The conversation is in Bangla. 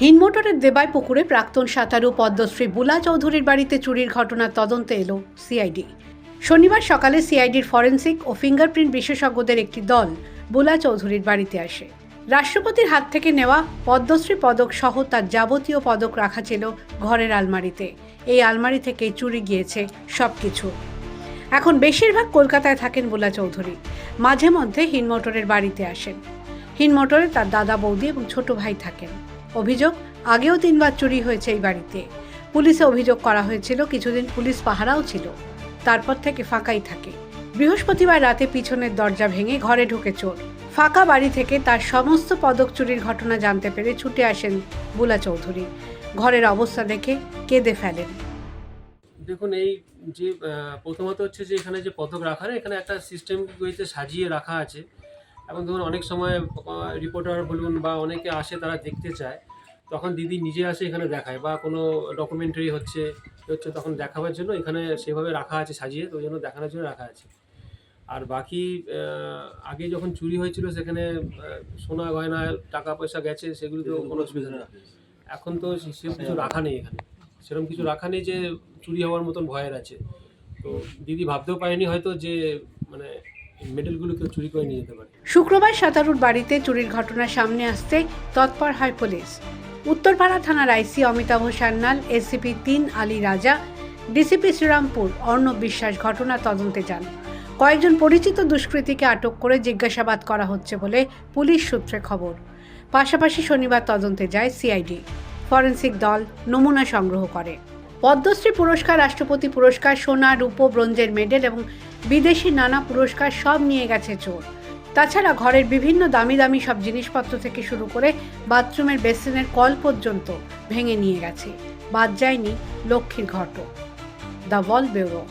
হিনমোটরের দেবাই পুকুরে প্রাক্তন সাঁতারু পদ্মশ্রী বুলা চৌধুরীর বাড়িতে চুরির ঘটনার তদন্তে এলো সিআইডি। শনিবার সকালে সিআইডির ফরেন্সিক ও ফিঙ্গারপ্রিন্ট বিশেষজ্ঞদের একটি দল বুলা চৌধুরীর বাড়িতে আসে। রাষ্ট্রপতির হাত থেকে নেওয়া পদ্মশ্রী পদক সহ তার যাবতীয় পদক রাখা ছিল ঘরের আলমারিতে। এই আলমারি থেকেই চুরি গিয়েছে সবকিছু। এখন বেশিরভাগ কলকাতায় থাকেন বুলা চৌধুরী। মাঝে মধ্যে হিনমোটরের বাড়িতে আসেন। হিনমোটরে তার দাদা, বৌদি এবং ছোট ভাই থাকেন। অভিযোগ, আগেও তিনবার চুরি হয়েছে এই বাড়িতে। পুলিশে অভিযোগ করা হয়েছিল, কিছুদিন পুলিশ পাহারাও ছিল। তারপর থেকে ফাঁকাই থাকে। বৃহস্পতিবার রাতে পিছনের দরজা ভেঙে ঘরে ঢুকে চোর। ফাঁকা বাড়ি থেকে তার সমস্ত পদক চুরির ঘটনা জানতে পেরে ছুটে আসেন বুলা চৌধুরী। ঘরের অবস্থা দেখে কেঁদে ফেলেন। দেখুন, এই যে প্রথমত হচ্ছে যে, এখানে যে পদক রাখা এখানে একটা সিস্টেম সাজিয়ে রাখা আছে। এবং ধরুন, অনেক সময় রিপোর্টার বলুন বা অনেকে আসে, তারা দেখতে চায়। তখন দিদি নিজে আসে এখানে দেখায় বা কোনো ডকুমেন্টারি হচ্ছে হচ্ছে তখন দেখাবার জন্য এখানে সেভাবে রাখা আছে সাজিয়ে, তো ওই জন্য দেখানোর জন্য রাখা আছে। আর বাকি আগে যখন চুরি হয়েছিল সেখানে সোনা গয়না, টাকা পয়সা গেছে, সেগুলো তো কোনো অসুবিধা নেই। এখন তো সেরকম কিছু রাখা নেই এখানে। সেরকম কিছু রাখা নেই যে চুরি হওয়ার মতন ভয়ের আছে। তো দিদি ভাবতেও পারেনি হয়তো যে মানে মেডেলগুলো কেউ চুরি করে নিয়ে যেতে পারে। শুক্রবার সাঁতারুর বাড়িতে চুরির ঘটনা সামনে আসতে তৎপর হয় পুলিশ। উত্তরপাড়া থানার আইসি অমিতাভ সান্যাল, এসিপি তিন আলী রাজা, ডিসিপি শ্রীরামপুর, অর্ণব বিশ্বাস ঘটনা তদন্তে যান। কয়েকজন পরিচিত দুষ্কৃতীকে আটক করে জিজ্ঞাসাবাদ করা হচ্ছে বলে পুলিশ সূত্রে খবর। পাশাপাশি শনিবার তদন্তে যায় সিআইডি। ফরেন্সিক দল নমুনা সংগ্রহ করে। পদ্মশ্রী পুরস্কার, রাষ্ট্রপতি পুরস্কার, সোনা, রূপো, ব্রোঞ্জের মেডেল এবং বিদেশি নানা পুরস্কার সব নিয়ে গেছে চোর। তাছাড়া ঘরের বিভিন্ন দামি দামি সব জিনিসপত্র থেকে শুরু করে বাথরুমের বেসিনের কল পর্যন্ত ভেঙে নিয়ে গেছে। বাদ যায়নি লক্ষ্মীর ঘটক। The wall bureau.